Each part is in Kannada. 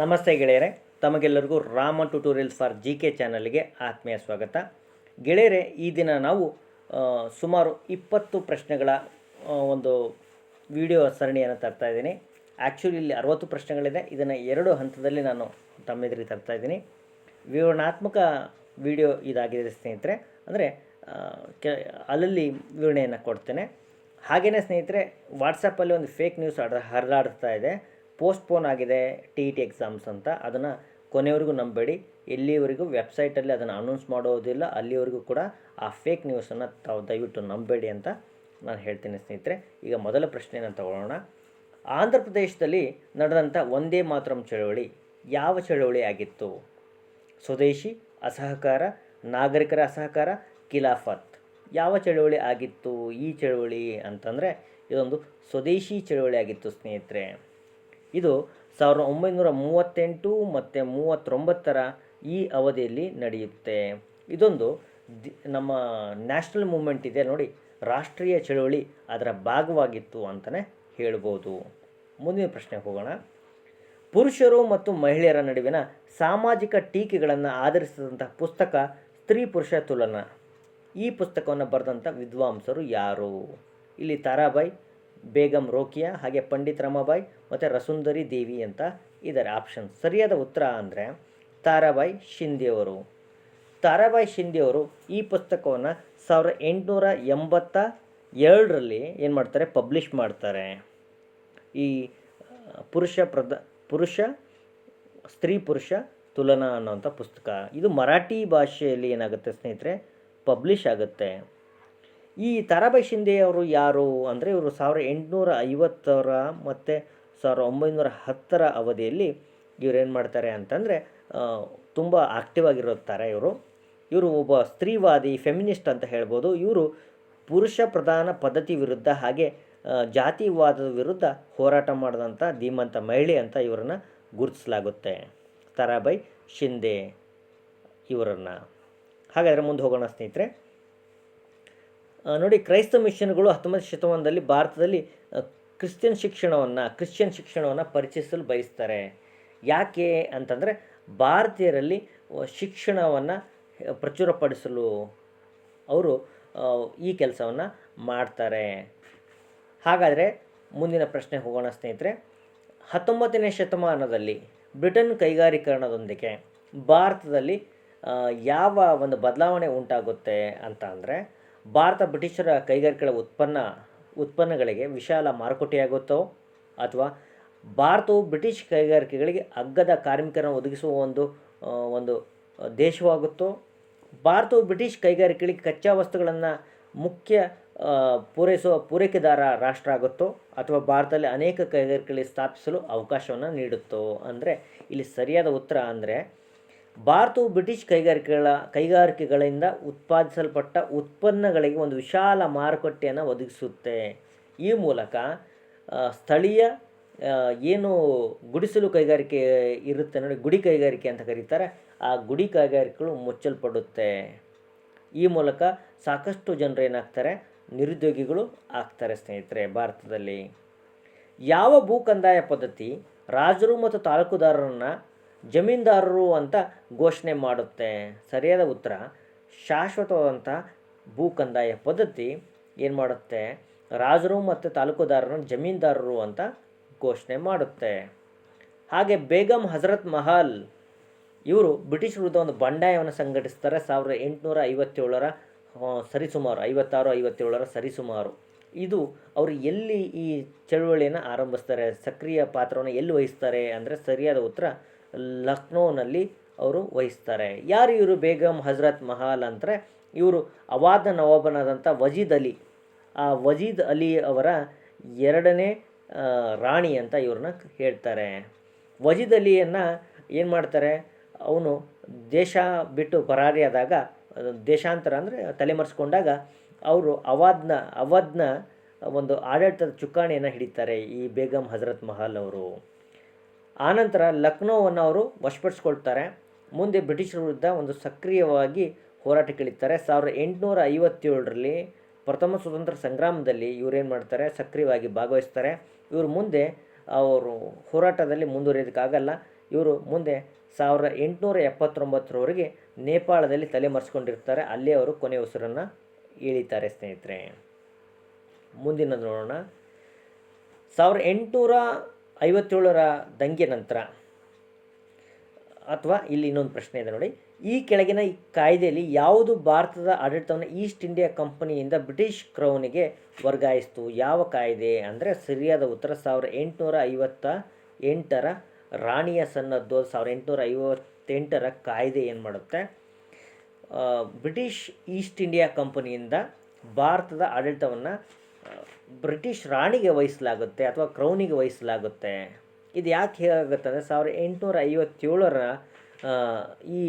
ನಮಸ್ತೆ ಗೆಳೆಯರೆ, ತಮಗೆಲ್ಲರಿಗೂ Rama tutorials for G K ಚಾನಲ್ಗೆ ಆತ್ಮೀಯ ಸ್ವಾಗತ. ಗೆಳೆಯರೆ, ಈ ದಿನ ನಾವು ಸುಮಾರು ಇಪ್ಪತ್ತು ಪ್ರಶ್ನೆಗಳ ಒಂದು ವಿಡಿಯೋ ಸರಣಿಯನ್ನು ತರ್ತಾ ಇದ್ದೀನಿ. ಆ್ಯಕ್ಚುಲಿ ಇಲ್ಲಿ ಅರವತ್ತು ಪ್ರಶ್ನೆಗಳಿದೆ. ಇದನ್ನು ಎರಡು ಹಂತದಲ್ಲಿ ನಾನು ತಮ್ಮೆದುರಿಗೆ ತರ್ತಾ ಇದ್ದೀನಿ. ವಿವರಣಾತ್ಮಕ ವಿಡಿಯೋ ಇದಾಗಿದೆ ಸ್ನೇಹಿತರೆ. ಅಂದರೆ ಕೆ, ಅಲ್ಲಲ್ಲಿ ವಿವರಣೆಯನ್ನು ಕೊಡ್ತೇನೆ. ಹಾಗೆಯೇ ಸ್ನೇಹಿತರೆ ವಾಟ್ಸಪ್ಪಲ್ಲಿ ಒಂದು ಫೇಕ್ ನ್ಯೂಸ್ ಹರಿದಾಡ್ತಾ ಇದೆ. ಪೋಸ್ಟ್ಪೋನ್ ಆಗಿದೆ ಟಿ ಇ ಟಿ ಎಕ್ಸಾಮ್ಸ್ ಅಂತ, ಅದನ್ನು ಕೊನೆಯವರೆಗೂ ನಂಬೇಡಿ. ಎಲ್ಲಿವರೆಗೂ ವೆಬ್ಸೈಟಲ್ಲಿ ಅದನ್ನು ಅನೌನ್ಸ್ ಮಾಡೋದಿಲ್ಲ ಅಲ್ಲಿವರೆಗೂ ಕೂಡ ಆ ಫೇಕ್ ನ್ಯೂಸನ್ನು ತಾವು ದಯವಿಟ್ಟು ನಂಬಬೇಡಿ ಅಂತ ನಾನು ಹೇಳ್ತೀನಿ ಸ್ನೇಹಿತರೆ. ಈಗ ಮೊದಲ ಪ್ರಶ್ನೆಯನ್ನು ತಗೊಳ್ಳೋಣ. ಆಂಧ್ರ ಪ್ರದೇಶದಲ್ಲಿ ನಡೆದಂಥ ಒಂದೇ ಮಾತರಂ ಚಳವಳಿ ಯಾವ ಚಳವಳಿ ಆಗಿತ್ತು? ಸ್ವದೇಶಿ, ಅಸಹಕಾರ, ನಾಗರಿಕರ ಅಸಹಕಾರ, ಖಿಲಾಫತ್. ಯಾವ ಚಳವಳಿ ಆಗಿತ್ತು? ಈ ಚಳವಳಿ ಅಂತಂದರೆ ಇದೊಂದು ಸ್ವದೇಶಿ ಚಳವಳಿ ಆಗಿತ್ತು ಸ್ನೇಹಿತರೆ. ಇದು ಸಾವಿರದ ಒಂಬೈನೂರ ಮೂವತ್ತೆಂಟು ಮತ್ತು ಮೂವತ್ತೊಂಬತ್ತರ ಈ ಅವಧಿಯಲ್ಲಿ ನಡೆಯುತ್ತೆ. ಇದೊಂದು ದಿ ನಮ್ಮ ನ್ಯಾಷನಲ್ ಮೂಮೆಂಟ್ ಇದೆ ನೋಡಿ, ರಾಷ್ಟ್ರೀಯ ಚಳುವಳಿ ಅದರ ಭಾಗವಾಗಿತ್ತು ಅಂತಲೇ ಹೇಳ್ಬೋದು. ಮುಂದಿನ ಪ್ರಶ್ನೆಗೆ ಹೋಗೋಣ. ಪುರುಷರು ಮತ್ತು ಮಹಿಳೆಯರ ನಡುವಿನ ಸಾಮಾಜಿಕ ಟೀಕೆಗಳನ್ನು ಆಧರಿಸಿದಂಥ ಪುಸ್ತಕ ಸ್ತ್ರೀ ಪುರುಷ ತುಲನ. ಈ ಪುಸ್ತಕವನ್ನು ಬರೆದಂಥ ವಿದ್ವಾಂಸರು ಯಾರು? ಇಲ್ಲಿ ತಾರಾಬಾಯಿ ಬೇಗಂ ರೋಕಿಯಾ, ಹಾಗೆ ಪಂಡಿತ್ ರಮಾಬಾಯಿ ಮತ್ತು ರಸುಂದರಿ ದೇವಿ ಅಂತ ಇದ್ದಾರೆ ಆಪ್ಷನ್ ಸರಿಯಾದ ಉತ್ತರ ಅಂದರೆ ತಾರಾಬಾಯಿ ಶಿಂದೆಯವರು. ತಾರಾಬಾಯಿ ಶಿಂದೆಯವರು ಈ ಪುಸ್ತಕವನ್ನು ಸಾವಿರದ ಎಂಟುನೂರ ಎಂಬತ್ತ ಎರಡರಲ್ಲಿ ಏನು ಮಾಡ್ತಾರೆ? ಪಬ್ಲಿಷ್ ಮಾಡ್ತಾರೆ. ಈ ಪುರುಷ ಪ್ರದ ಪುರುಷ, ಸ್ತ್ರೀ ಪುರುಷ ತುಲನಾ ಅನ್ನೋಂಥ ಪುಸ್ತಕ. ಇದು ಮರಾಠಿ ಭಾಷೆಯಲ್ಲಿ ಏನಾಗುತ್ತೆ ಸ್ನೇಹಿತರೆ? ಪಬ್ಲಿಷ್ ಆಗುತ್ತೆ. ಈ ತಾರಾಬಾಯಿ ಶಿಂದೆ ಅವರು ಯಾರು ಅಂದರೆ ಇವರು ಸಾವಿರದ ಎಂಟುನೂರ ಐವತ್ತರ ಮತ್ತು ಸಾವಿರದ ಒಂಬೈನೂರ ಹತ್ತರ ಅವಧಿಯಲ್ಲಿ ಇವರೇನು ಮಾಡ್ತಾರೆ ಅಂತಂದರೆ ತುಂಬ ಆಕ್ಟಿವ್ ಆಗಿರುತ್ತಾರೆ ಇವರು. ಇವರು ಒಬ್ಬ ಸ್ತ್ರೀವಾದಿ ಫೆಮಿನಿಸ್ಟ್ ಅಂತ ಹೇಳ್ಬೋದು. ಇವರು ಪುರುಷ ಪ್ರಧಾನ ಪದ್ಧತಿ ವಿರುದ್ಧ ಹಾಗೆ ಜಾತಿವಾದದ ವಿರುದ್ಧ ಹೋರಾಟ ಮಾಡಿದಂಥ ಧೀಮಂತ ಮಹಿಳೆ ಅಂತ ಇವರನ್ನು ಗುರುತಿಸಲಾಗುತ್ತೆ. ತಾರಾಬಾಯಿ ಶಿಂದೆ ಇವರನ್ನು. ಹಾಗಾದರೆ ಮುಂದೆ ಹೋಗೋಣ ಸ್ನೇಹಿತರೆ. ನೋಡಿ ಕ್ರೈಸ್ತ ಮಿಷನ್ಗಳು ಹತ್ತೊಂಬತ್ತು ಶತಮಾನದಲ್ಲಿ ಭಾರತದಲ್ಲಿ ಕ್ರಿಶ್ಚಿಯನ್ ಶಿಕ್ಷಣವನ್ನು ಕ್ರಿಶ್ಚಿಯನ್ ಶಿಕ್ಷಣವನ್ನು ಪರಿಚಯಿಸಲು ಬಯಸ್ತಾರೆ. ಯಾಕೆ ಅಂತಂದರೆ ಭಾರತೀಯರಲ್ಲಿ ಶಿಕ್ಷಣವನ್ನು ಪ್ರಚುರಪಡಿಸಲು ಅವರು ಈ ಕೆಲಸವನ್ನು ಮಾಡ್ತಾರೆ. ಹಾಗಾದರೆ ಮುಂದಿನ ಪ್ರಶ್ನೆ ಹೋಗೋಣ ಸ್ನೇಹಿತರೆ. ಹತ್ತೊಂಬತ್ತನೇ ಶತಮಾನದಲ್ಲಿ ಬ್ರಿಟನ್ ಕೈಗಾರೀಕರಣದೊಂದಿಗೆ ಭಾರತದಲ್ಲಿ ಯಾವ ಒಂದು ಬದಲಾವಣೆ ಉಂಟಾಗುತ್ತೆ ಅಂತ ಅಂದರೆ ಭಾರತ ಬ್ರಿಟಿಷರ ಕೈಗಾರಿಕೆಗಳ ಉತ್ಪನ್ನ, ಉತ್ಪನ್ನಗಳಿಗೆ ವಿಶಾಲ ಮಾರುಕಟ್ಟೆಯಾಗುತ್ತೋ ಅಥವಾ ಭಾರತವು ಬ್ರಿಟಿಷ್ ಕೈಗಾರಿಕೆಗಳಿಗೆ ಅಗ್ಗದ ಕಾರ್ಮಿಕರನ್ನು ಒದಗಿಸುವ ಒಂದು ಒಂದು ದೇಶವಾಗುತ್ತೋ? ಭಾರತವು ಬ್ರಿಟಿಷ್ ಕೈಗಾರಿಕೆಗಳಿಗೆ ಕಚ್ಚಾ ವಸ್ತುಗಳನ್ನು ಮುಖ್ಯ ಪೂರೈಸುವ ಪೂರೈಕೆದಾರ ರಾಷ್ಟ್ರ ಆಗುತ್ತೋ? ಅಥವಾ ಭಾರತದಲ್ಲಿ ಅನೇಕ ಕೈಗಾರಿಕೆಗಳಿಗೆ ಸ್ಥಾಪಿಸಲು ಅವಕಾಶವನ್ನು ನೀಡುತ್ತೋ? ಅಂದರೆ ಇಲ್ಲಿ ಸರಿಯಾದ ಉತ್ತರ ಅಂದರೆ ಭಾರತವು ಬ್ರಿಟಿಷ್ ಕೈಗಾರಿಕೆಗಳ, ಕೈಗಾರಿಕೆಗಳಿಂದ ಉತ್ಪಾದಿಸಲ್ಪಟ್ಟ ಉತ್ಪನ್ನಗಳಿಗೆ ಒಂದು ವಿಶಾಲ ಮಾರುಕಟ್ಟೆಯನ್ನು ಒದಗಿಸುತ್ತೆ. ಈ ಮೂಲಕ ಸ್ಥಳೀಯ ಏನು ಗುಡಿಸಲು ಕೈಗಾರಿಕೆ ಇರುತ್ತೆ ನೋಡಿ, ಗುಡಿ ಕೈಗಾರಿಕೆ ಅಂತ ಕರೀತಾರೆ, ಆ ಗುಡಿ ಕೈಗಾರಿಕೆಗಳು ಮುಚ್ಚಲ್ಪಡುತ್ತೆ. ಈ ಮೂಲಕ ಸಾಕಷ್ಟು ಜನರು ಏನಾಗ್ತಾರೆ, ನಿರುದ್ಯೋಗಿಗಳು ಆಗ್ತಾರೆ ಸ್ನೇಹಿತರೆ ಭಾರತದಲ್ಲಿ. ಯಾವ ಭೂ ಕಂದಾಯ ಪದ್ಧತಿ ರಾಜರು ಮತ್ತು ತಾಲೂಕುದಾರರನ್ನು ಜಮೀನ್ದಾರರು ಅಂತ ಘೋಷಣೆ ಮಾಡುತ್ತೆ. ಸರಿಯಾದ ಉತ್ತರ ಶಾಶ್ವತವಾದಂಥ ಭೂ ಕಂದಾಯ ಪದ್ಧತಿ ಏನು ಮಾಡುತ್ತೆ? ರಾಜರು ಮತ್ತು ತಾಲೂಕುದಾರರು ಜಮೀನ್ದಾರರು ಅಂತ ಘೋಷಣೆ ಮಾಡುತ್ತೆ. ಹಾಗೆ ಬೇಗಂ ಹಜರತ್ ಮಹಲ್, ಇವರು ಬ್ರಿಟಿಷ್ ವಿರುದ್ಧ ಒಂದು ಬಂಡಾಯವನ್ನು ಸಂಘಟಿಸ್ತಾರೆ ಸಾವಿರದ ಎಂಟುನೂರ ಐವತ್ತೇಳರ ಸರಿಸುಮಾರು, ಐವತ್ತಾರು, ಐವತ್ತೇಳರ ಸರಿಸುಮಾರು. ಇದು ಅವರು ಎಲ್ಲಿ ಈ ಚಳುವಳಿಯನ್ನು ಆರಂಭಿಸ್ತಾರೆ, ಸಕ್ರಿಯ ಪಾತ್ರವನ್ನು ಎಲ್ಲಿ ವಹಿಸ್ತಾರೆ ಅಂದರೆ ಸರಿಯಾದ ಉತ್ತರ ಲಕ್ನೋನಲ್ಲಿ ಅವರು ವಹಿಸ್ತಾರೆ. ಯಾರು ಇವರು ಬೇಗಂ, ಹಜರತ್ ಮಹಲ್ ಅಂದರೆ ಇವರು ಅವಾದ ನವಾಬನಾದಂಥ ವಜೀದ್ ಅಲಿ. ಆ ವಜೀದ್ ಅಲಿ ಅವರ ಎರಡನೇ ರಾಣಿ ಅಂತ ಇವ್ರನ್ನ ಹೇಳ್ತಾರೆ. ವಜೀದ್ ಅಲಿಯನ್ನು ಏನು ಮಾಡ್ತಾರೆ? ಅವನು ದೇಶ ಬಿಟ್ಟು ಪರಾರಿಯಾದಾಗ ದೇಶಾಂತರ ಅಂದರೆ ತಲೆಮರೆಸ್ಕೊಂಡಾಗ ಅವರು ಅವಾದ್ನ ಅವಧ್ನ ಒಂದು ಆಡಳಿತದ ಚುಕ್ಕಾಣಿಯನ್ನು ಹಿಡಿತಾರೆ ಈ ಬೇಗಂ, ಹಜರತ್ ಮಹಲ್ ಅವರು. ಆನಂತರ ಲಕ್ನೋವನ್ನು ಅವರು ವಶಪಡಿಸ್ಕೊಳ್ತಾರೆ. ಮುಂದೆ ಬ್ರಿಟಿಷರ ವಿರುದ್ಧ ಒಂದು ಸಕ್ರಿಯವಾಗಿ ಹೋರಾಟಕ್ಕಿಳಿತಾರೆ. ಸಾವಿರದ ಎಂಟುನೂರ ಐವತ್ತೇಳರಲ್ಲಿ ಪ್ರಥಮ ಸ್ವತಂತ್ರ ಸಂಗ್ರಾಮದಲ್ಲಿ ಇವರೇನು ಮಾಡ್ತಾರೆ? ಸಕ್ರಿಯವಾಗಿ ಭಾಗವಹಿಸ್ತಾರೆ. ಇವರು ಮುಂದೆ ಅವರು ಹೋರಾಟದಲ್ಲಿ ಮುಂದುವರಿಯೋದಕ್ಕಾಗಲ್ಲ. ಇವರು ಮುಂದೆ ಸಾವಿರದ ಎಂಟುನೂರ ಎಪ್ಪತ್ತೊಂಬತ್ತರವರೆಗೆ ನೇಪಾಳದಲ್ಲಿ ತಲೆಮರೆಸ್ಕೊಂಡಿರ್ತಾರೆ. ಅಲ್ಲೇ ಅವರು ಕೊನೆ ಉಸಿರನ್ನು ಇಳಿತಾರೆ ಸ್ನೇಹಿತರೆ. ಮುಂದಿನ ನೋಡೋಣ. ಸಾವಿರದ ಎಂಟುನೂರ ಐವತ್ತೇಳರ ದಂಗೆ ನಂತರ, ಅಥವಾ ಇಲ್ಲಿ ಇನ್ನೊಂದು ಪ್ರಶ್ನೆ ಇದೆ ನೋಡಿ. ಈ ಕೆಳಗಿನ ಈ ಕಾಯ್ದೆಯಲ್ಲಿ ಯಾವುದು ಭಾರತದ ಆಡಳಿತವನ್ನು ಈಸ್ಟ್ ಇಂಡಿಯಾ ಕಂಪನಿಯಿಂದ ಬ್ರಿಟಿಷ್ ಕ್ರೌನಿಗೆ ವರ್ಗಾಯಿಸ್ತು? ಯಾವ ಕಾಯ್ದೆ? ಅಂದರೆ ಸರಿಯಾದ ಉತ್ತರ, ಸಾವಿರದ ಎಂಟುನೂರ ಐವತ್ತ ಎಂಟರ ರಾಣಿಯ ಸನ್ನದ್ದು, ಸಾವಿರದ ಎಂಟುನೂರ ಐವತ್ತೆಂಟರ ಕಾಯ್ದೆ ಏನು ಮಾಡುತ್ತೆ? ಬ್ರಿಟಿಷ್ ಈಸ್ಟ್ ಇಂಡಿಯಾ ಕಂಪನಿಯಿಂದ ಭಾರತದ ಆಡಳಿತವನ್ನು ಬ್ರಿಟಿಷ್ ರಾಣಿಗೆ ವಹಿಸಲಾಗುತ್ತೆ ಅಥವಾ ಕ್ರೌನಿಗೆ ವಹಿಸಲಾಗುತ್ತೆ. ಇದು ಯಾಕೆ ಹೇಗಾಗುತ್ತೆ ಅಂದರೆ ಸಾವಿರದ ಎಂಟುನೂರ ಐವತ್ತೇಳರ ಈ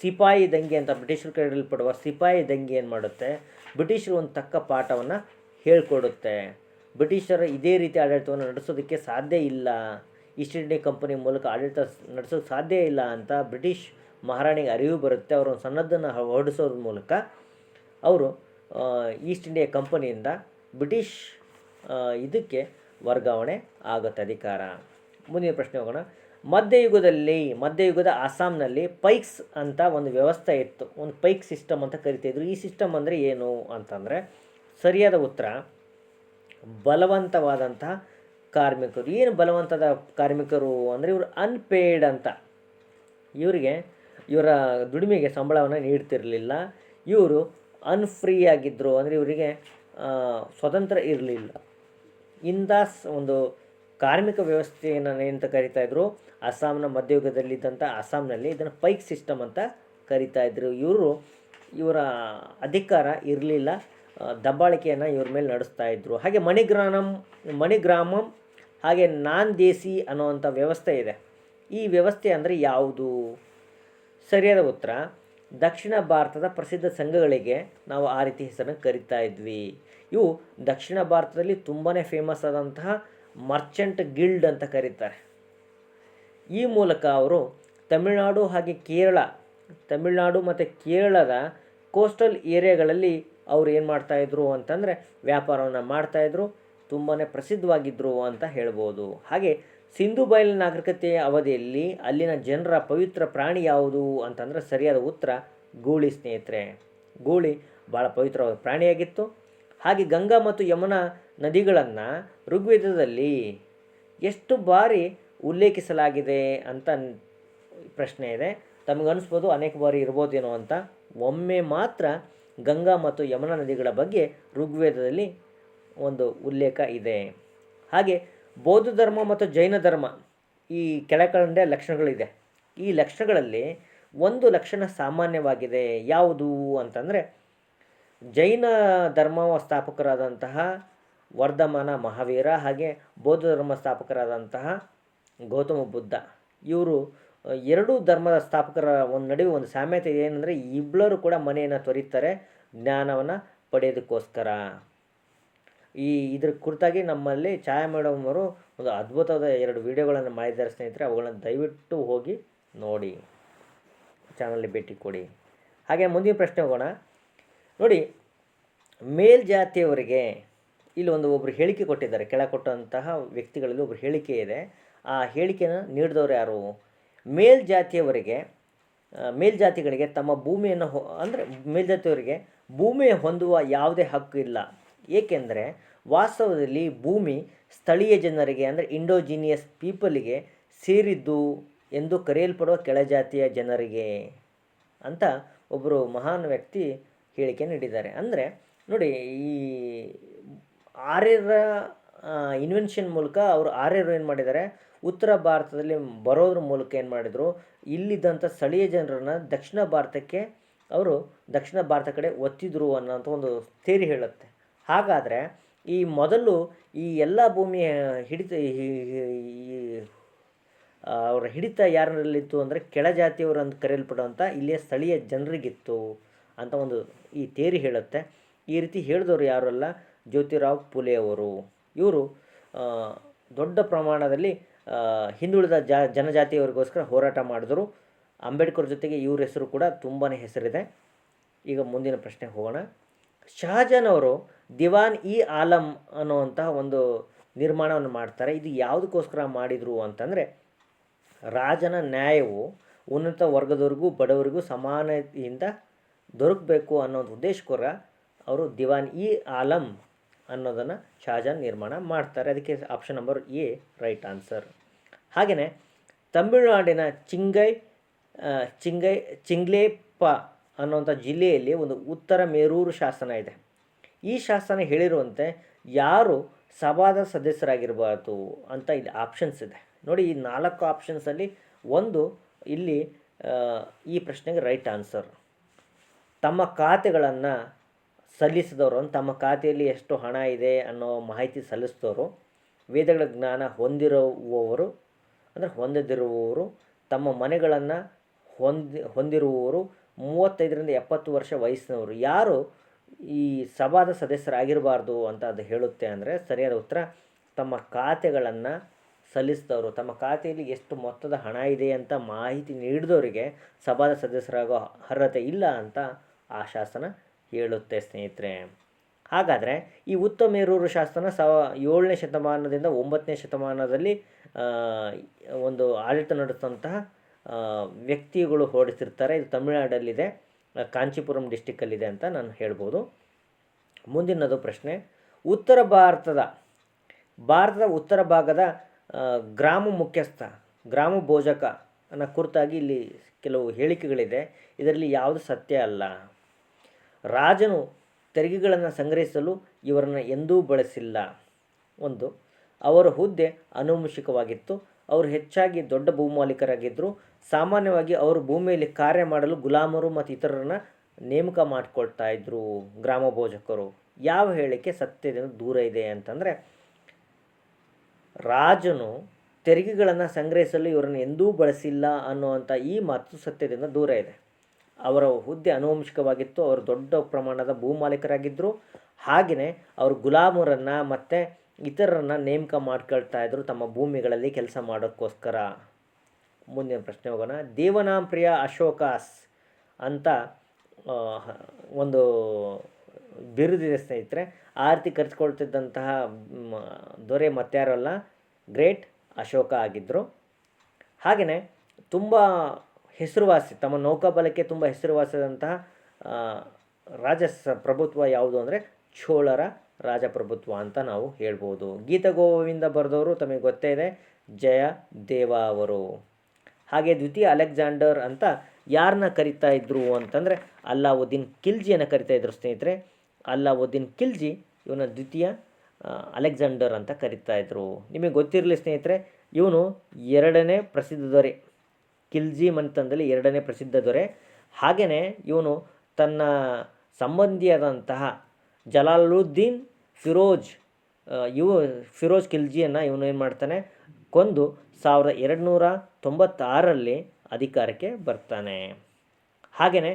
ಸಿಪಾಯಿ ದಂಗೆ ಅಂತ ಬ್ರಿಟಿಷರು ಕರೆಯಲ್ಪಡುವ ಸಿಪಾಯಿ ದಂಗೆ ಏನು ಮಾಡುತ್ತೆ? ಬ್ರಿಟಿಷರು ಒಂದು ತಕ್ಕ ಪಾಠವನ್ನು ಹೇಳ್ಕೊಡುತ್ತೆ. ಬ್ರಿಟಿಷರು ಇದೇ ರೀತಿ ಆಡಳಿತವನ್ನು ನಡೆಸೋದಕ್ಕೆ ಸಾಧ್ಯ ಇಲ್ಲ. ಈಸ್ಟ್ ಇಂಡಿಯಾ ಕಂಪನಿ ಮೂಲಕ ಆಡಳಿತ ನಡೆಸೋಕ್ಕೆ ಸಾಧ್ಯ ಇಲ್ಲ ಅಂತ ಬ್ರಿಟಿಷ್ ಮಹಾರಾಣಿಗೆ ಅರಿವು ಬರುತ್ತೆ. ಅವರು ಸನ್ನದ್ದನ್ನು ಹೊರಡಿಸೋದ್ರ ಮೂಲಕ ಅವರು ಈಸ್ಟ್ ಇಂಡಿಯಾ ಕಂಪನಿಯಿಂದ ಬ್ರಿಟಿಷ್ ಇದಕ್ಕೆ ವರ್ಗಾವಣೆ ಆಗುತ್ತೆ ಅಧಿಕಾರ. ಮುಂದಿನ ಪ್ರಶ್ನೆ ಹೋಗೋಣ. ಮಧ್ಯಯುಗದಲ್ಲಿ, ಮಧ್ಯಯುಗದ ಅಸ್ಸಾಂನಲ್ಲಿ ಪೈಕ್ಸ್ ಅಂತ ಒಂದು ವ್ಯವಸ್ಥೆ ಇತ್ತು. ಒಂದು ಪೈಕ್ ಸಿಸ್ಟಮ್ ಅಂತ ಕರಿತಿದ್ರು. ಈ ಸಿಸ್ಟಮ್ ಅಂದರೆ ಏನು ಅಂತಂದರೆ ಸರಿಯಾದ ಉತ್ತರ, ಬಲವಂತವಾದಂತಹ ಕಾರ್ಮಿಕರು. ಏನು ಬಲವಂತದ ಕಾರ್ಮಿಕರು ಅಂದರೆ ಇವರು ಅನ್ಪೇಯ್ಡ್ ಅಂತ. ಇವರಿಗೆ, ಇವರ ದುಡಿಮೆಗೆ ಸಂಬಳವನ್ನು ನೀಡ್ತಿರಲಿಲ್ಲ. ಇವರು ಅನ್ಫ್ರೀ ಆಗಿದ್ದರು ಅಂದರೆ ಇವರಿಗೆ ಸ್ವತಂತ್ರ ಇರಲಿಲ್ಲ. ಸ್- ಒಂದು ಕಾರ್ಮಿಕ ವ್ಯವಸ್ಥೆಯನ್ನು ಏನಂತ ಕರಿತಾ ಇದ್ರು. ಅಸ್ಸಾಂನ ಮಧ್ಯಯುಗದಲ್ಲಿದ್ದಂಥ ಅಸ್ಸಾಂನಲ್ಲಿ ಇದನ್ನು ಪೈಕ್ ಸಿಸ್ಟಮ್ ಅಂತ ಕರಿತಾ ಇದ್ರು. ಇವರು ಇವರ ಅಧಿಕಾರ ಇರಲಿಲ್ಲ. ದಬ್ಬಾಳಿಕೆಯನ್ನು ಇವ್ರ ಮೇಲೆ ನಡೆಸ್ತಾ ಇದ್ರು. ಹಾಗೆ ಮಣಿಗ್ರಾಮಂ ಮಣಿಗ್ರಾಮಂ, ಹಾಗೆ ನಾನ್ ದೇಸಿ ಅನ್ನೋವಂಥ ವ್ಯವಸ್ಥೆ ಇದೆ. ಈ ವ್ಯವಸ್ಥೆ ಅಂದರೆ ಯಾವುದು? ಸರಿಯಾದ ಉತ್ತರ ದಕ್ಷಿಣ ಭಾರತದ ಪ್ರಸಿದ್ಧ ಸಂಘಗಳಿಗೆ ನಾವು ಆ ರೀತಿ ಹೆಸರನ್ನು ಕರಿತಾ ಇದ್ವಿ. ಇವು ದಕ್ಷಿಣ ಭಾರತದಲ್ಲಿ ತುಂಬಾ ಫೇಮಸ್ ಆದಂತಹ ಮರ್ಚೆಂಟ್ ಗಿಲ್ಡ್ ಅಂತ ಕರೀತಾರೆ. ಈ ಮೂಲಕ ಅವರು ತಮಿಳುನಾಡು ಹಾಗೆ ಕೇರಳ, ತಮಿಳುನಾಡು ಮತ್ತು ಕೇರಳದ ಕೋಸ್ಟಲ್ ಏರಿಯಾಗಳಲ್ಲಿ ಅವ್ರು ಏನು ಮಾಡ್ತಾಯಿದ್ರು ಅಂತಂದರೆ ವ್ಯಾಪಾರವನ್ನು ಮಾಡ್ತಾಯಿದ್ರು ತುಂಬಾ ಪ್ರಸಿದ್ಧವಾಗಿದ್ದರು ಅಂತ ಹೇಳ್ಬೋದು. ಹಾಗೆ ಸಿಂಧು ಬಯಲಿನ ನಾಗರಿಕತೆಯ ಅವಧಿಯಲ್ಲಿ ಅಲ್ಲಿನ ಜನರ ಪವಿತ್ರ ಪ್ರಾಣಿ ಯಾವುದು ಅಂತಂದರೆ ಸರಿಯಾದ ಉತ್ತರ ಗೂಳಿ ಸ್ನೇಹಿತರೆ. ಗೂಳಿ ಭಾಳ ಪವಿತ್ರವಾದ ಪ್ರಾಣಿಯಾಗಿತ್ತು. ಹಾಗೆ ಗಂಗಾ ಮತ್ತು ಯಮುನಾ ನದಿಗಳನ್ನು ಋಗ್ವೇದದಲ್ಲಿ ಎಷ್ಟು ಬಾರಿ ಉಲ್ಲೇಖಿಸಲಾಗಿದೆ ಅಂತ ಪ್ರಶ್ನೆ ಇದೆ. ತಮಗನ್ನಿಸ್ಬೋದು ಅನೇಕ ಬಾರಿ ಇರ್ಬೋದೇನೋ ಅಂತ. ಒಮ್ಮೆ ಮಾತ್ರ ಗಂಗಾ ಮತ್ತು ಯಮುನಾ ನದಿಗಳ ಬಗ್ಗೆ ಋಗ್ವೇದದಲ್ಲಿ ಒಂದು ಉಲ್ಲೇಖ ಇದೆ. ಹಾಗೆ ಬೌದ್ಧ ಧರ್ಮ ಮತ್ತು ಜೈನ ಧರ್ಮ ಈ ಕೆಳಕಂಡ ಲಕ್ಷಣಗಳಿದೆ. ಈ ಲಕ್ಷಣಗಳಲ್ಲಿ ಒಂದು ಲಕ್ಷಣ ಸಾಮಾನ್ಯವಾಗಿದೆ. ಯಾವುದು ಅಂತಂದರೆ ಜೈನ ಧರ್ಮ ಸ್ಥಾಪಕರಾದಂತಹ ವರ್ಧಮಾನ ಮಹಾವೀರ ಹಾಗೆ ಬೌದ್ಧ ಧರ್ಮ ಸ್ಥಾಪಕರಾದಂತಹ ಗೌತಮ ಬುದ್ಧ, ಇವರು ಎರಡೂ ಧರ್ಮದ ಸ್ಥಾಪಕರ ಒಂದು ನಡುವೆ ಒಂದು ಸಾಮ್ಯತೆ ಏನಂದರೆ ಇಬ್ಬರು ಕೂಡ ಮನೆಯನ್ನು ತೊರೀತಾರೆ ಜ್ಞಾನವನ್ನು ಪಡೆಯೋದಕ್ಕೋಸ್ಕರ. ಈ ಇದ್ರ ಕುರಿತಾಗಿ ನಮ್ಮಲ್ಲಿ ಛಾಯಾ ಮೇಡಮ್ ಅವರು ಒಂದು ಅದ್ಭುತವಾದ ಎರಡು ವಿಡಿಯೋಗಳನ್ನು ಮಾಡಿದ್ದಾರೆ ಸ್ನೇಹಿತರೆ, ಅವುಗಳನ್ನು ದಯವಿಟ್ಟು ಹೋಗಿ ನೋಡಿ. ಚಾನಲ್ಗೆ ಭೇಟಿ ಕೊಡಿ. ಹಾಗೆ ಮುಂದಿನ ಪ್ರಶ್ನೆ ಹೋಗೋಣ. ನೋಡಿ, ಮೇಲ್ಜಾತಿಯವರಿಗೆ ಇಲ್ಲಿ ಒಂದು ಒಬ್ಬರು ಹೇಳಿಕೆ ಕೊಟ್ಟಿದ್ದಾರೆ. ಕೆಳ ಕೊಟ್ಟಂತಹ ವ್ಯಕ್ತಿಗಳಲ್ಲಿ ಒಬ್ಬರು ಹೇಳಿಕೆ ಇದೆ. ಆ ಹೇಳಿಕೆಯನ್ನು ನೀಡಿದವರು ಯಾರು? ಮೇಲ್ಜಾತಿಯವರಿಗೆ ಮೇಲ್ಜಾತಿಗಳಿಗೆ ತಮ್ಮ ಭೂಮಿಯನ್ನು ಅಂದರೆ ಮೇಲ್ಜಾತಿಯವರಿಗೆ ಭೂಮಿ ಹೊಂದುವ ಯಾವುದೇ ಹಕ್ಕು ಇಲ್ಲ. ಏಕೆಂದರೆ ವಾಸ್ತವದಲ್ಲಿ ಭೂಮಿ ಸ್ಥಳೀಯ ಜನರಿಗೆ ಅಂದರೆ ಇಂಡೋಜಿನಿಯಸ್ ಪೀಪಲಿಗೆ ಸೇರಿದ್ದು ಎಂದು ಕರೆಯಲ್ಪಡುವ ಕೆಳಜಾತಿಯ ಜನರಿಗೆ ಅಂತ ಒಬ್ಬರು ಮಹಾನ್ ವ್ಯಕ್ತಿ ಹೇಳಿಕೆ ನೀಡಿದ್ದಾರೆ. ಅಂದರೆ ನೋಡಿ, ಈ ಆರ್ಯರ ಇನ್ವೆನ್ಷನ್ ಮೂಲಕ ಅವರು ಆರ್ಯರು ಏನು ಮಾಡಿದ್ದಾರೆ? ಉತ್ತರ ಭಾರತದಲ್ಲಿ ಬರೋದ್ರ ಮೂಲಕ ಏನು ಮಾಡಿದರು? ಇಲ್ಲಿದ್ದಂಥ ಸ್ಥಳೀಯ ಜನರನ್ನು ದಕ್ಷಿಣ ಭಾರತಕ್ಕೆ ಅವರು ದಕ್ಷಿಣ ಭಾರತ ಕಡೆ ಒತ್ತಿದ್ರು ಅನ್ನೋಂಥ ಒಂದು ಥೇರಿ ಹೇಳುತ್ತೆ. ಹಾಗಾದರೆ ಈ ಮೊದಲು ಈ ಎಲ್ಲ ಭೂಮಿಯ ಹಿಡಿತ ಅವರ ಹಿಡಿತ ಯಾರಲ್ಲಿತ್ತು ಅಂದರೆ ಕೆಳಜಾತಿಯವರು ಅಂತ ಕರೆಯಲ್ಪಡುವಂಥ ಇಲ್ಲಿಯ ಸ್ಥಳೀಯ ಜನರಿಗಿತ್ತು ಅಂತ ಒಂದು ಈ ತೇರಿ ಹೇಳುತ್ತೆ. ಈ ರೀತಿ ಹೇಳಿದವರು ಯಾರಲ್ಲ? ಜ್ಯೋತಿರಾವ್ ಪುಲೆಯವರು ಇವರು ದೊಡ್ಡ ಪ್ರಮಾಣದಲ್ಲಿ ಹಿಂದುಳಿದ ಜಾ, ಜನಜಾತಿಯವರಿಗೋಸ್ಕರ ಹೋರಾಟ ಮಾಡಿದ್ರು. ಅಂಬೇಡ್ಕರ್ ಜೊತೆಗೆ ಇವ್ರ ಹೆಸರು ಕೂಡ ತುಂಬಾ ಹೆಸರಿದೆ. ಈಗ ಮುಂದಿನ ಪ್ರಶ್ನೆಗೆ ಹೋಗೋಣ. ಶಹಜಾನ್ ಅವರು ದಿವಾನ್ ಇ ಆಲಂ ಅನ್ನುವಂತಹ ಒಂದು ನಿರ್ಮಾಣವನ್ನು ಮಾಡ್ತಾರೆ. ಇದು ಯಾವುದಕ್ಕೋಸ್ಕರ ಮಾಡಿದರು ಅಂತಂದರೆ, ರಾಜನ ನ್ಯಾಯವು ಉನ್ನತ ವರ್ಗದವರಿಗೂ ಬಡವರಿಗೂ ಸಮಾನತೆಯಿಂದ ದೊರಕಬೇಕು ಅನ್ನೋ ಒಂದು ಉದ್ದೇಶಕ್ಕೋರ ಅವರು ದಿವಾನ್ ಇ ಆಲಂ ಅನ್ನೋದನ್ನು ಶಹಜಾನ್ ನಿರ್ಮಾಣ ಮಾಡ್ತಾರೆ. ಅದಕ್ಕೆ option number A right answer ಹಾಗೆಯೇ ತಮಿಳುನಾಡಿನ ಚಿಂಗೈ ಚಿಂಗೈ ಚಿಂಗ್ಲೇಪ ಅನ್ನುವಂಥ ಜಿಲ್ಲೆಯಲ್ಲಿ ಒಂದು ಉತ್ತರ ಮೇರೂರು ಶಾಸನ ಇದೆ. ಈ ಶಾಸನ ಹೇಳಿರುವಂತೆ ಯಾರು ಸಭಾದ ಸದಸ್ಯರಾಗಿರಬಾರ್ದು ಅಂತ ಇಲ್ಲಿ ಆಪ್ಷನ್ಸ್ ಇದೆ. ನೋಡಿ ಈ ನಾಲ್ಕು ಆಪ್ಷನ್ಸಲ್ಲಿ ಒಂದು ಇಲ್ಲಿ ಈ ಪ್ರಶ್ನೆಗೆ ರೈಟ್ ಆನ್ಸರ್ ತಮ್ಮ ಖಾತೆಗಳನ್ನು ಸಲ್ಲಿಸಿದವರು, ತಮ್ಮ ಖಾತೆಯಲ್ಲಿ ಎಷ್ಟು ಹಣ ಇದೆ ಅನ್ನೋ ಮಾಹಿತಿ ಸಲ್ಲಿಸಿದವರು, ವೇದಗಳ ಜ್ಞಾನ ಹೊಂದಿರುವವರು, ಅಂದರೆ ಹೊಂದದಿರುವವರು, ತಮ್ಮ ಮನೆಗಳನ್ನು ಹೊಂದಿ, ಹೊಂದಿರುವವರು ಮೂವತ್ತೈದರಿಂದ ಎಪ್ಪತ್ತು ವರ್ಷ ವಯಸ್ಸಿನವರು. ಯಾರು ಈ ಸಭಾದ ಸದಸ್ಯರಾಗಿರಬಾರ್ದು ಅಂತ ಅದು ಹೇಳುತ್ತೆ ಅಂದರೆ ಸರಿಯಾದ ಉತ್ತರ, ತಮ್ಮ ಖಾತೆಗಳನ್ನು ಸಲ್ಲಿಸಿದವರು, ತಮ್ಮ ಖಾತೆಯಲ್ಲಿ ಎಷ್ಟು ಮೊತ್ತದ ಹಣ ಇದೆ ಅಂತ ಮಾಹಿತಿ ನೀಡಿದವರಿಗೆ ಸಭಾದ ಸದಸ್ಯರಾಗೋ ಅರ್ಹತೆ ಇಲ್ಲ ಅಂತ ಆ ಶಾಸನ ಹೇಳುತ್ತೆ ಸ್ನೇಹಿತರೆ. ಹಾಗಾದರೆ ಈ ಉತ್ತಮೇರೂರು ಶಾಸನ ಸವ ಏಳನೇ ಶತಮಾನದಿಂದ ಒಂಬತ್ತನೇ ಶತಮಾನದಲ್ಲಿ ಒಂದು ಆಡಳಿತ ನಡೆಸಿದಂತಹ ವ್ಯಕ್ತಿಗಳು ಹೊರಡಿಸಿರ್ತಾರೆ. ಇದು ತಮಿಳುನಾಡಲ್ಲಿದೆ. ಕಾಂಚೀಪುರಂ ಡಿಸ್ಟಿಕ್ಕಲ್ಲಿದೆ ಅಂತ ನಾನು ಹೇಳ್ಬೋದು. ಮುಂದಿನದು ಪ್ರಶ್ನೆ, ಉತ್ತರ ಭಾರತದ ಭಾರತದ ಉತ್ತರ ಭಾಗದ ಗ್ರಾಮ ಮುಖ್ಯಸ್ಥ, ಗ್ರಾಮ ಭೋಜಕ ಅನ್ನೋ ಕುರಿತಾಗಿ ಇಲ್ಲಿ ಕೆಲವು ಹೇಳಿಕೆಗಳಿದೆ. ಇದರಲ್ಲಿ ಯಾವುದು ಸತ್ಯ ಅಲ್ಲ. ರಾಜನು ತೆರಿಗೆಗಳನ್ನು ಸಂಗ್ರಹಿಸಲು ಇವರನ್ನು ಎಂದೂ ಬಳಸಿಲ್ಲ. ಒಂದು, ಅವರ ಹುದ್ದೆ ಅನುವಂಶಿಕವಾಗಿತ್ತು. ಅವರು ಹೆಚ್ಚಾಗಿ ದೊಡ್ಡ ಭೂಮಾಲೀಕರಾಗಿದ್ದರು ಸಾಮಾನ್ಯವಾಗಿ ಅವರು ಭೂಮಿಯಲ್ಲಿ ಕಾರ್ಯ ಮಾಡಲು ಗುಲಾಮರು ಮತ್ತು ಇತರರನ್ನ ನೇಮಕ ಮಾಡಿಕೊಳ್ತಾ ಇದ್ದರು ಗ್ರಾಮ ಭೋಜಕರು ಯಾವ ಹೇಳಿಕೆ ಸತ್ಯದಿಂದ ದೂರ ಇದೆ ಅಂತಂದರೆ, ರಾಜನು ತೆರಿಗೆಗಳನ್ನು ಸಂಗ್ರಹಿಸಲು ಇವರನ್ನು ಎಂದೂ ಬಳಸಿಲ್ಲ ಅನ್ನುವಂಥ ಈ ಮಾತು ಸತ್ಯದಿಂದ ದೂರ ಇದೆ. ಅವರ ಹುದ್ದೆ ಅನುವಂಶಿಕವಾಗಿತ್ತು ಅವರು ದೊಡ್ಡ ಪ್ರಮಾಣದ ಭೂಮಾಲೀಕರಾಗಿದ್ದರು ಹಾಗೆಯೇ ಅವರು ಗುಲಾಮರನ್ನು ಮತ್ತು ಇತರರನ್ನು ನೇಮಕ ಮಾಡ್ಕೊಳ್ತಾ ಇದ್ರು ತಮ್ಮ ಭೂಮಿಗಳಲ್ಲಿ ಕೆಲಸ ಮಾಡೋಕ್ಕೋಸ್ಕರ. ಮುಂದಿನ ಪ್ರಶ್ನೆ ಹೋಗೋಣ. ದೇವನಾಂಪ್ರಿಯ ಅಶೋಕಾಸ್ ಅಂತ ಒಂದು ಬಿರುದಿದೆ ಸ್ನೇಹಿತರೆ. ಆರತಿ ಖರ್ಚ್ಕೊಳ್ತಿದ್ದಂತಹ ಮ್, ದೊರೆ ಮತ್ತಾರಲ್ಲ ಗ್ರೇಟ್ ಅಶೋಕ ಆಗಿದ್ದರು ಹಾಗೆಯೇ ತುಂಬ ಹೆಸರುವಾಸಿ ತಮ್ಮ ನೌಕಾಬಲಕ್ಕೆ ತುಂಬ ಹೆಸರುವಾಸಿದಂತಹ ರಾಜಸ್ ರಾಜ ಪ್ರಭುತ್ವ ಯಾವುದು ಅಂದರೆ ಚೋಳರ ರಾಜಪ್ರಭುತ್ವ ಅಂತ ನಾವು ಹೇಳ್ಬೋದು. ಗೀತಗೋವಿಂದ ಬರೆದವರು ತಮಗೆ ಗೊತ್ತೇ ಇದೆ, ಜಯ ದೇವ ಅವರು. ಹಾಗೆ ದ್ವಿತೀಯ ಅಲೆಕ್ಸಾಂಡರ್ ಅಂತ ಯಾರನ್ನ ಕರಿತಾ ಇದ್ರು ಅಂತಂದರೆ ಅಲ್ಲಾವುದ್ದೀನ್ ಖಿಲ್ಜಿಯನ್ನು ಕರಿತಾ ಇದ್ರು ಸ್ನೇಹಿತರೆ. ಅಲ್ಲಾವುದ್ದೀನ್ ಖಿಲ್ಜಿ ಇವನ ದ್ವಿತೀಯ ಅಲೆಕ್ಸಾಂಡರ್ ಅಂತ ಕರಿತಾ ಇದ್ರು. ನಿಮಗೆ ಗೊತ್ತಿರಲಿ ಸ್ನೇಹಿತರೆ, ಇವನು ಎರಡನೇ ಪ್ರಸಿದ್ಧ ದೊರೆ. ಖಿಲ್ಜಿ ಮಂತಂದಲ್ಲಿ ಎರಡನೇ ಪ್ರಸಿದ್ಧ ದೊರೆ. ಹಾಗೆಯೇ ಇವನು ತನ್ನ ಸಂಬಂಧಿಯಾದಂತಹ ಜಲಾಲುದ್ದೀನ್ ಫಿರೋಜ್ ಇವು ಫಿರೋಜ್ ಖಿಲ್ಜಿಯನ್ನು ಇವನು ಏನು ಮಾಡ್ತಾನೆ? ಕೊಂದು ಸಾವಿರದ ಎರಡುನೂರ ತೊಂಬತ್ತಾರರಲ್ಲಿ ಅಧಿಕಾರಕ್ಕೆ ಬರ್ತಾನೆ. ಹಾಗೆಯೇ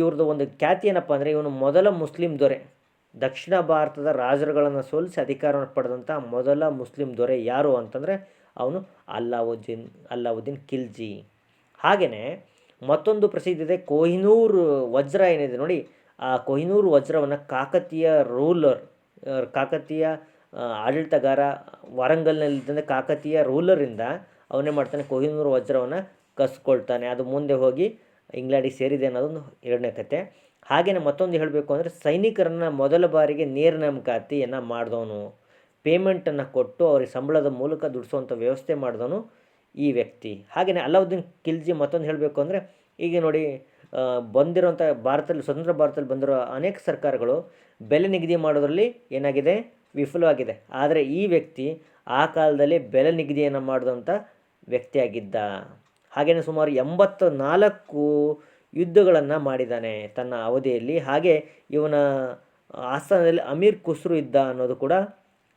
ಇವ್ರದ್ದು ಒಂದು ಖ್ಯಾತಿ ಏನಪ್ಪ ಅಂದರೆ ಇವನು ಮೊದಲ ಮುಸ್ಲಿಂ ದೊರೆ. ದಕ್ಷಿಣ ಭಾರತದ ರಾಜರುಗಳನ್ನು ಸೋಲಿಸಿ ಅಧಿಕಾರವನ್ನು ಪಡೆದಂಥ ಮೊದಲ ಮುಸ್ಲಿಂ ದೊರೆ ಯಾರು ಅಂತಂದರೆ ಅವನು ಅಲ್ಲಾವುದ್ದೀನ್ ಅಲ್ಲಾವುದ್ದೀನ್ ಖಿಲ್ಜಿ. ಹಾಗೆಯೇ ಮತ್ತೊಂದು ಪ್ರಸಿದ್ಧ ಇದೆ, ಕೊಹಿನೂರ್ ವಜ್ರ ಏನಿದೆ ನೋಡಿ ಆ ಕೊಹಿನೂರು ವಜ್ರವನ್ನು ಕಾಕತೀಯ ರೂಲರ್ ಕಾಕತೀಯ ಆಡಳಿತಗಾರ ವಾರಂಗಲ್ನಲ್ಲಿದ್ದಂಥ ಕಾಕತೀಯ ರೂಲರಿಂದ ಅವನೇ ಮಾಡ್ತಾನೆ, ಕೊಹಿನೂರು ವಜ್ರವನ್ನು ಕಸ್ಕೊಳ್ತಾನೆ. ಅದು ಮುಂದೆ ಹೋಗಿ ಇಂಗ್ಲೆಂಡಿಗೆ ಸೇರಿದೆ ಅನ್ನೋದೊಂದು ಎರಡನೇ ಕತೆ. ಹಾಗೆಯೇ ಮತ್ತೊಂದು ಹೇಳಬೇಕು ಅಂದರೆ ಸೈನಿಕರನ್ನು ಮೊದಲ ಬಾರಿಗೆ ನೇರ ನೇಮಕಾತಿಯನ್ನು ಮಾಡಿದವನು. ಪೇಮೆಂಟನ್ನು ಕೊಟ್ಟು ಅವ್ರಿಗೆ ಸಂಬಳದ ಮೂಲಕ ದುಡಿಸುವಂಥ ವ್ಯವಸ್ಥೆ ಮಾಡಿದವನು ಈ ವ್ಯಕ್ತಿ. ಹಾಗೆಯೇ ಅಲಾವುದ್ದೀನ್ ಖಿಲ್ಜಿ ಮತ್ತೊಂದು ಹೇಳಬೇಕು ಅಂದರೆ, ಈಗ ನೋಡಿ ಬಂದಿರೋಂಥ ಭಾರತದಲ್ಲಿ, ಸ್ವತಂತ್ರ ಭಾರತದಲ್ಲಿ ಬಂದಿರೋ ಅನೇಕ ಸರ್ಕಾರಗಳು ಬೆಲೆ ನಿಗದಿ ಮಾಡೋದರಲ್ಲಿ ಏನಾಗಿದೆ? ವಿಫಲವಾಗಿದೆ. ಆದರೆ ಈ ವ್ಯಕ್ತಿ ಆ ಕಾಲದಲ್ಲಿ ಬೆಲೆ ನಿಗದಿಯನ್ನು ಮಾಡಿದಂಥ ವ್ಯಕ್ತಿಯಾಗಿದ್ದ. ಹಾಗೆಯೇ ಸುಮಾರು ಎಂಬತ್ತ ನಾಲ್ಕು ಯುದ್ಧಗಳನ್ನು ಮಾಡಿದ್ದಾನೆ ತನ್ನ ಅವಧಿಯಲ್ಲಿ. ಹಾಗೆ ಇವನ ಆಸ್ಥಾನದಲ್ಲಿ ಅಮೀರ್ ಖುಸ್ರು ಇದ್ದ ಅನ್ನೋದು ಕೂಡ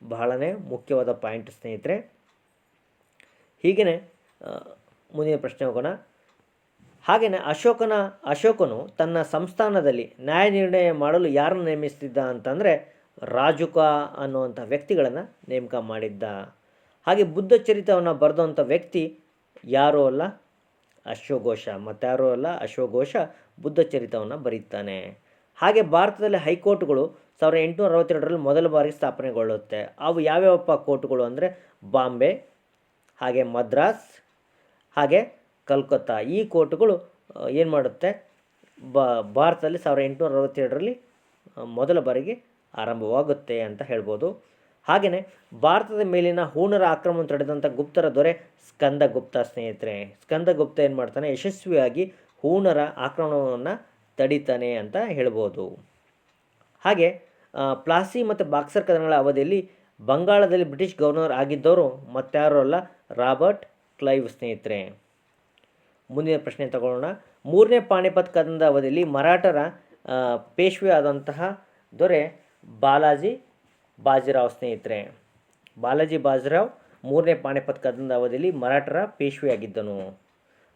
ಬಹಳನೇ ಮುಖ್ಯವಾದ ಪಾಯಿಂಟ್ ಸ್ನೇಹಿತರೆ. ಹೀಗೆಯೇ ಮುಂದಿನ ಪ್ರಶ್ನೆ ಹೋಗೋಣ. ಹಾಗೆಯೇ ಅಶೋಕನ, ಅಶೋಕನು ತನ್ನ ಸಂಸ್ಥಾನದಲ್ಲಿ ನ್ಯಾಯ ನಿರ್ಣಯ ಮಾಡಲು ಯಾರನ್ನು ನೇಮಿಸ್ತಿದ್ದ ಅಂತಂದರೆ ರಾಜುಕ ಅನ್ನುವಂಥ ವ್ಯಕ್ತಿಗಳನ್ನು ನೇಮಕ ಮಾಡಿದ್ದ. ಹಾಗೆ ಬುದ್ಧ ಚರಿತವನ್ನು ಬರೆದಂಥ ವ್ಯಕ್ತಿ ಯಾರೂ ಅಲ್ಲ? ಅಶ್ವಘೋಷ ಮತ್ತಾರೂ ಅಲ್ಲ? ಅಶ್ವಘೋಷ ಬುದ್ಧ ಚರಿತವನ್ನು ಬರೀತಾನೆ. ಹಾಗೆ ಭಾರತದಲ್ಲಿ ಹೈಕೋರ್ಟ್ಗಳು ಸಾವಿರದ ಎಂಟುನೂರ ಅರವತ್ತೆರಡರಲ್ಲಿ ಮೊದಲ ಬಾರಿಗೆ ಸ್ಥಾಪನೆಗೊಳ್ಳುತ್ತೆ. ಅವು ಯಾವ್ಯಾವಪ್ಪ ಕೋರ್ಟ್ಗಳು ಅಂದರೆ ಬಾಂಬೆ, ಹಾಗೆ ಮದ್ರಾಸ್, ಹಾಗೆ ಕಲ್ಕತ್ತಾ. ಈ ಕೋರ್ಟ್ಗಳು ಏನು ಮಾಡುತ್ತೆ? ಬ, ಭಾರತದಲ್ಲಿ ಸಾವಿರದ ಎಂಟುನೂರ ಅರವತ್ತೇಳರಲ್ಲಿ ಮೊದಲ ಬಾರಿಗೆ ಆರಂಭವಾಗುತ್ತೆ ಅಂತ ಹೇಳ್ಬೋದು. ಹಾಗೆಯೇ ಭಾರತದ ಮೇಲಿನ ಹೂಣರ ಆಕ್ರಮಣ ತಡೆದಂಥ ಗುಪ್ತರ ದೊರೆ ಸ್ಕಂದಗುಪ್ತ, ಸ್ನೇಹಿತರೆ. ಸ್ಕಂದಗುಪ್ತ ಏನು ಮಾಡ್ತಾನೆ? ಯಶಸ್ವಿಯಾಗಿ ಹೂಣರ ಆಕ್ರಮಣವನ್ನು ತಡಿತಾನೆ ಅಂತ ಹೇಳ್ಬೋದು. ಹಾಗೆ ಪ್ಲಾಸಿ ಮತ್ತು ಬಾಕ್ಸರ್ ಕದನಗಳ ಅವಧಿಯಲ್ಲಿ ಬಂಗಾಳದಲ್ಲಿ ಬ್ರಿಟಿಷ್ ಗವರ್ನರ್ ಆಗಿದ್ದವರು ಮತ್ತಾರು ಅಲ್ಲ ರಾಬರ್ಟ್ ಕ್ಲೈವ್, ಸ್ನೇಹಿತರೆ. ಮುಂದಿನ ಪ್ರಶ್ನೆ ತಗೊಳ್ಳೋಣ. ಮೂರನೇ ಪಾಣಿಪತ್ ಕದನದ ಅವಧಿಯಲ್ಲಿ ಮರಾಠರ ಪೇಶ್ವೆ ಆದಂತಹ ದೊರೆ ಬಾಲಾಜಿ ಬಾಜಿರಾವ್ ಸ್ನೇಹಿತರೆ. ಬಾಲಾಜಿ ಬಾಜಿರಾವ್ ಮೂರನೇ ಪಾಣಿಪತ್ ಕದನದ ಅವಧಿಯಲ್ಲಿ ಮರಾಠರ ಪೇಶ್ವೆ ಆಗಿದ್ದನು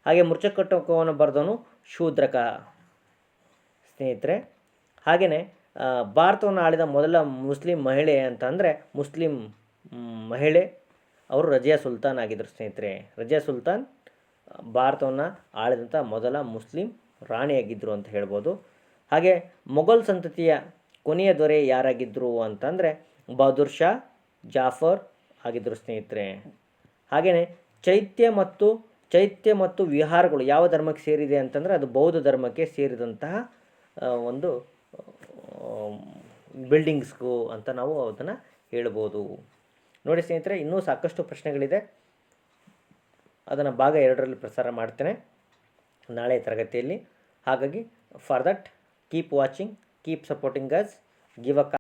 ಹಾಗೆ ಮುರ್ಚಕಟ್ಟಕವನ್ನು ಬರೆದನು ಶೂದ್ರಕ ಸ್ನೇಹಿತರೆ. ಹಾಗೆಯೇ ಭಾರತವನ್ನು ಆಳಿದ ಮೊದಲ ಮುಸ್ಲಿಂ ಮಹಿಳೆ ಅಂತ ಅಂದರೆ ಮುಸ್ಲಿಂ ಮಹಿಳೆ. ಅವರು ರಜಿಯಾ ಸುಲ್ತಾನ್ ಆಗಿದ್ದರು ಸ್ನೇಹಿತರೆ. ರಜಿಯಾ ಸುಲ್ತಾನ್ ಭಾರತವನ್ನು ಆಳಿದಂಥ ಮೊದಲ ಮುಸ್ಲಿಂ ರಾಣಿಯಾಗಿದ್ದರು ಅಂತ ಹೇಳ್ಬೋದು. ಹಾಗೆ ಮೊಘಲ್ ಸಂತತಿಯ ಕೊನೆಯ ದೊರೆ ಯಾರಾಗಿದ್ದರು ಅಂತಂದರೆ ಬಹದ್ದೂರ್ ಶಾ, ಜಾಫರ್ ಆಗಿದ್ದರು ಸ್ನೇಹಿತರೆ. ಹಾಗೆಯೇ ಚೈತ್ಯ ಮತ್ತು ಚೈತ್ಯ ಮತ್ತು ವಿಹಾರಗಳು ಯಾವ ಧರ್ಮಕ್ಕೆ ಸೇರಿದೆ ಅಂತಂದರೆ ಅದು ಬೌದ್ಧ ಧರ್ಮಕ್ಕೆ ಸೇರಿದಂತಹ ಒಂದು ಬಿಲ್ಡಿಂಗ್ಸ್ಗೂ ಅಂತ ನಾವು ಅದನ್ನು ಹೇಳ್ಬೋದು. ನೋಡಿ ಸ್ನೇಹಿತರೆ, ಇನ್ನೂ ಸಾಕಷ್ಟು ಪ್ರಶ್ನೆಗಳಿದೆ. ಅದನ್ನು ಭಾಗ ಎರಡರಲ್ಲಿ ಪ್ರಸಾರ ಮಾಡ್ತೇನೆ ನಾಳೆ ತರಗತಿಯಲ್ಲಿ. ಹಾಗಾಗಿ for that keep watching keep supporting us give a